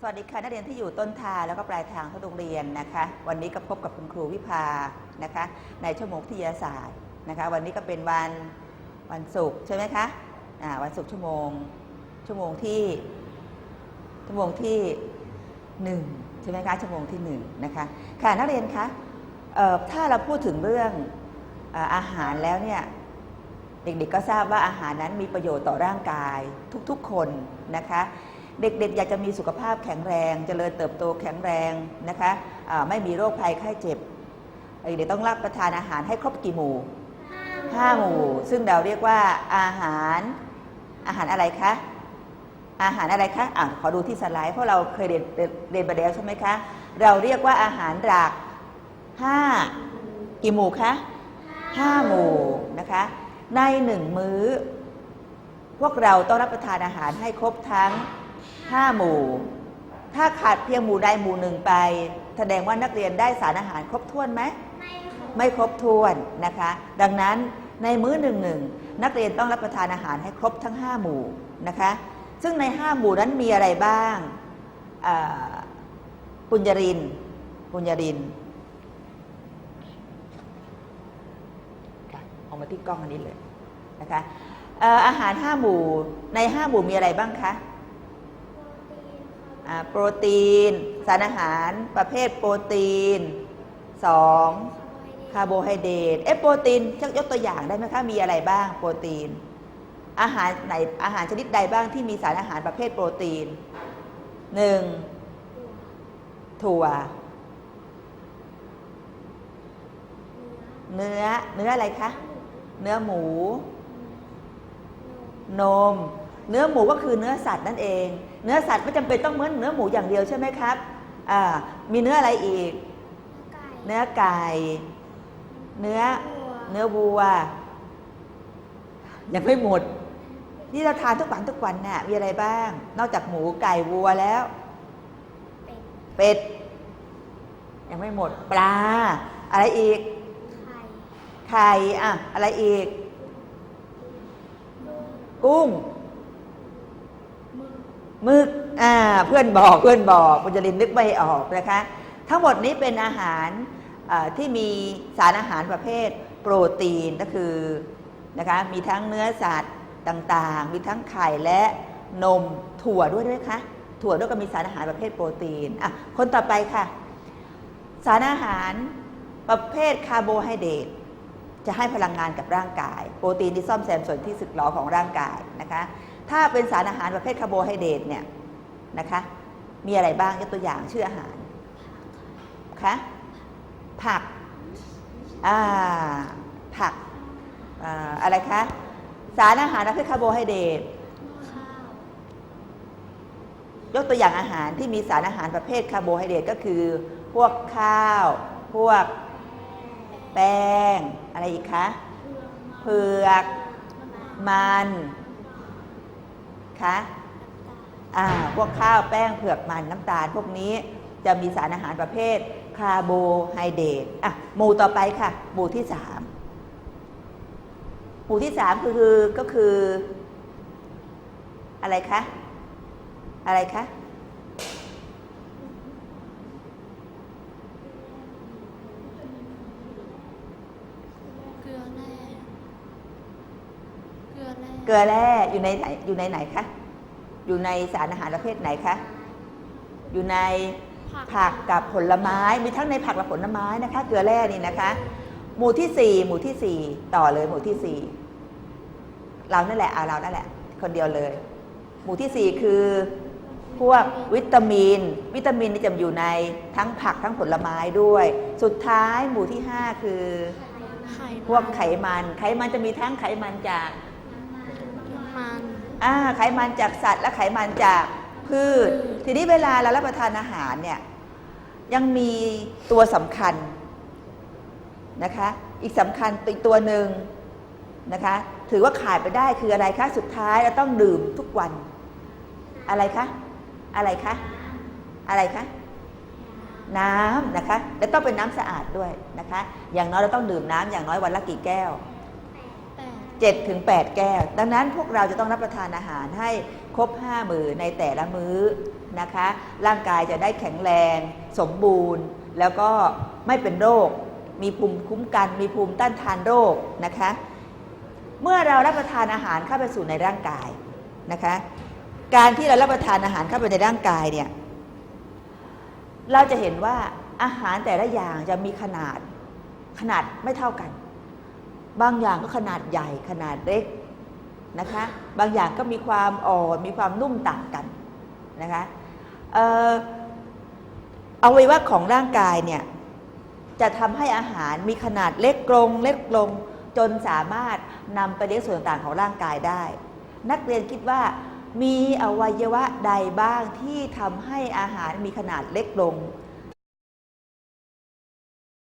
สวัสดีค่ะนักเรียนที่อยู่ต้นทางแล้วก็ปลายทางทุกโรงเรียนนะคะ วันนี้ก็พบกับคุณครูวิภานะคะ ในชั่วโมงวิทยาศาสตร์นะคะ วันนี้ก็เป็นวันวันศุกร์ใช่ไหมคะอ่าวันศุกร์ชั่วโมงชั่วโมงที่ชั่วโมงที่หนึ่งใช่ไหมคะชั่วโมงที่หนึ่งนะคะค่ะนักเรียนคะถ้าเราพูดถึงเรื่องอาหารแล้วเนี่ยเด็กๆก็ทราบว่าอาหารนั้นมีประโยชน์ต่อร่างกายทุกๆคนนะคะ เด็กๆ อยากจะมีสุขภาพแข็งแรงเจริญเติบโตแข็งแรงนะคะอ่าไม่มีโรคภัยไข้เจ็บ เด็กต้องรับประทานอาหารให้ครบกี่หมู่ห้าหมู่ ซึ่งเราเรียกว่าอาหารอาหารอะไรคะ อาหารอะไรคะอะขอดูที่สไลด์เพราะเราเคยเรียนเรียนเรียนไปแล้วใช่ไหมคะ เราเรียกว่าอาหารหลักห้ากี่หมู่คะห้าหมู่นะคะ ในหนึ่งมื้อ พวกเราต้องรับประทานอาหารให้ครบทั้ง ห้าหมู่ ถ้าขาดเพียงหมู่ใดหมู่หนึ่งไป แสดงว่านักเรียนได้สารอาหารครบถ้วนไหมไม่ครบถ้วนนะคะ ดังนั้นในมื้อหนึ่งหนึ่งนักเรียนต้องรับประทานอาหารให้ครบทั้ง 5 หมู่นะคะ ซึ่งใน 5 หมู่นั้นมีอะไรบ้างอ่าปุญญรินปุญญรินค่ะเอามาที่กล้องอันนี้เลยนะคะเอ่ออาหาร 5 หมู่ใน 5 หมู่มีอะไรบ้างคะอ่า โปรตีน สารอาหารประเภทโปรตีน 2 คาร์โบไฮเดรตเอะโปรตีนชักยกตัวอย่างได้ไหมคะ มีอะไรบ้างโปรตีน อาหารไหนอาหารชนิดใดบ้างที่มีสารอาหารประเภทโปรตีนหนึ่งถั่ว เนื้อเนื้ออะไรคะ เนื้อหมู นม เนื้อหมูก็คือเนื้อสัตว์นั่นเอง เนื้อสัตว์ไม่จำเป็นต้องเหมือนเนื้อหมูอย่างเดียวใช่ไหมครับอ่ามีเนื้ออะไรอีก เนื้อไก่ เนื้อเนื้อวัว ยังไม่หมด นี่เราทานทุกวันทุกวันน่ะมีอะไรบ้าง นอกจากหมูไก่วัวแล้ว เป็ด ยังไม่หมด ปลา อะไรอีก ไข่อะอะไรอีก กุ้งห มึกอ่าเพื่อนบอกเพื่อนบอกคุณจรินนึกไม่ออกนะคะ ทั้งหมดนี้เป็นอาหารที่มีสารอาหารประเภทโปรตีนก็คือนะคะมีทั้งเนื้อสัตว์ต่างๆ มีทั้งไข่และนมถั่วด้วยด้วยคะถั่วด้วยก็มีสารอาหารประเภทโปรตีนอะคนต่อไปค่ะ สารอาหารประเภทคาร์โบไฮเดรตจะให้พลังงานกับร่างกาย โปรตีนที่ซ่อมแซมส่วนที่สึกหรอของร่างกายนะคะ ถ้าเป็นสารอาหารประเภทคาร์โบไฮเดรตเนี่ยนะคะมีอะไรบ้างยกตัวอย่างชื่ออาหารคะผักอ่าผักอ่าอะไรคะสารอาหารประเภทคาร์โบไฮเดรตยกตัวอย่างอาหารที่มีสารอาหารประเภทคาร์โบไฮเดรตก็คือ พวกข้าว พวกแป้ง อะไรอีกคะเผือกมัน คะอ่าพวกข้าวแป้งเผือกมันน้ำตาล พวกนี้จะมีสารอาหารประเภทคาร์โบไฮเดรตอะหมู่ต่อไปค่ะ หมู่ที่สามหมู่ที่สามคือคือก็คือ อะไรคะ อะไรคะ เกลือแร่ เกลือแร่เกลือแร่อยู่ในไหนอยู่ในไหนคะ อยู่ในสารอาหารประเภทไหนคะ อยู่ในผักกับผลไม้ มีทั้งในผักและผลไม้นะคะ เกลือแร่นี่นะคะ หมู่ที่สี่หมู่ที่สี่ต่อเลยหมู่ที่สี่เรานั่นแหละเอาเรานั่นแหละ คนเดียวเลย หมู่ที่สี่คือพวกวิตามิน วิตามินนี่จะอยู่ในทั้งผักทั้งผลไม้ด้วย สุดท้ายหมู่ที่ห้าคือไข่พวกไขมัน ไขมันจะมีทั้งไขมันจากน้ำ มัน อ่าไขมันจากสัตว์และไขมันจากพืช ทีนี้เวลาเรารับประทานอาหารเนี่ยยังมีตัวสำคัญนะคะ อีกสำคัญอีกตัวหนึ่งนะคะ ถือว่าขาดไปได้คืออะไรคะสุดท้ายเราต้องดื่มทุกวัน อะไรคะอะไรคะอะไรคะน้ำนะคะ และต้องเป็นน้ำสะอาดด้วยนะคะ อย่างน้อยเราต้องดื่มน้ำอย่างน้อยวันละกี่แก้วแต่ 7ถึง8แก้ว ดังนั้นพวกเราจะต้องรับประทานอาหารให้ครบ 5 มื้อในแต่ละมื้อนะคะ ร่างกายจะได้แข็งแรง สมบูรณ์ แล้วก็ไม่เป็นโรค มีภูมิคุ้มกัน มีภูมิต้านทานโรคนะคะ เมื่อเรารับประทานอาหารเข้าไปสู่ในร่างกายนะคะ การที่เรารับประทานอาหารเข้าไปในร่างกายเนี่ย เราจะเห็นว่าอาหารแต่ละอย่างจะมีขนาดขนาดไม่เท่ากัน บางอย่างก็ขนาดใหญ่ขนาดเล็กนะคะ บางอย่างก็มีความอ่อนมีความนุ่มต่างกันนะคะเอ่ออวัยวะของร่างกายเนี่ยจะทำให้อาหารมีขนาดเล็กลงเล็กลงจนสามารถนำไปเลี้ยงส่วนต่างของร่างกายได้ นักเรียนคิดว่ามีอวัยวะใดบ้างที่ทำให้อาหารมีขนาดเล็กลง